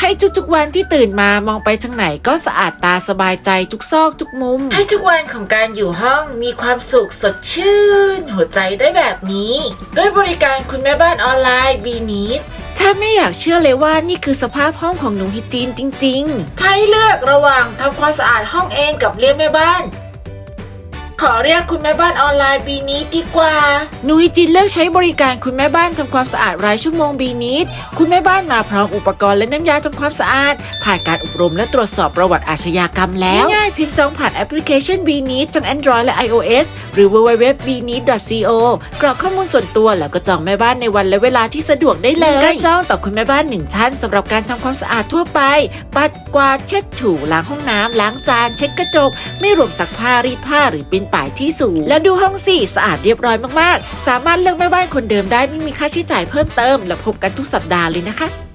ให้ทุกๆวันที่ตื่นมามองไปทางไหนก็สะอาดตาสบายใจทุกซอกทุกมุม ให้ทุกวันของการอยู่ห้องมีความสุขสดชื่น หัวใจได้แบบนี้ ด้วยบริการคุณแม่บ้านออนไลน์บีนิดถ้าไม่อยากเชื่อเลยว่านี่คือสภาพห้องของหนูฮิจีนจริงๆ ถ้าให้เลือกระหว่างทำความสะอาดห้องเองกับเรียกแม่บ้าน ขอเรียกคุณแม่บ้านออนไลน์บีนิดดีกว่า หนูฮิจินเลือกใช้บริการคุณแม่บ้านทำความสะอาดรายชั่วโมงบีนิดคุณแม่บ้านมาพร้อมอุปกรณ์และน้ำยาทำความสะอาด ผ่านการอบรมและตรวจสอบประวัติอาชญากรรมแล้ว ง่ายเพียงจองผ่านแอปพลิเคชันบีนิดทั้ง Android และ iOS หรือ www.bneed.co กรอกข้อมูลส่วนตัวแล้วก็จองแม่บ้านในวันและเวลาที่สะดวกได้เลยการจองต่อคุณแม่บ้านหนึ่งท่านสำหรับการทำความสะอาดทั่วไป ปัดกวาดเช็ดถูล้างห้องน้ำล้างจานเช็ดกระจก ไม่รวมซักผ้ารีดผ้าหรือปิ้นป่ายที่สูง แล้วดูห้องสี่สะอาดเรียบร้อยมากๆ สามารถเลือกแม่บ้านคนเดิมได้ไม่มีค่าใช้จ่ายเพิ่มเติม และพบกันทุกสัปดาห์เลยนะคะ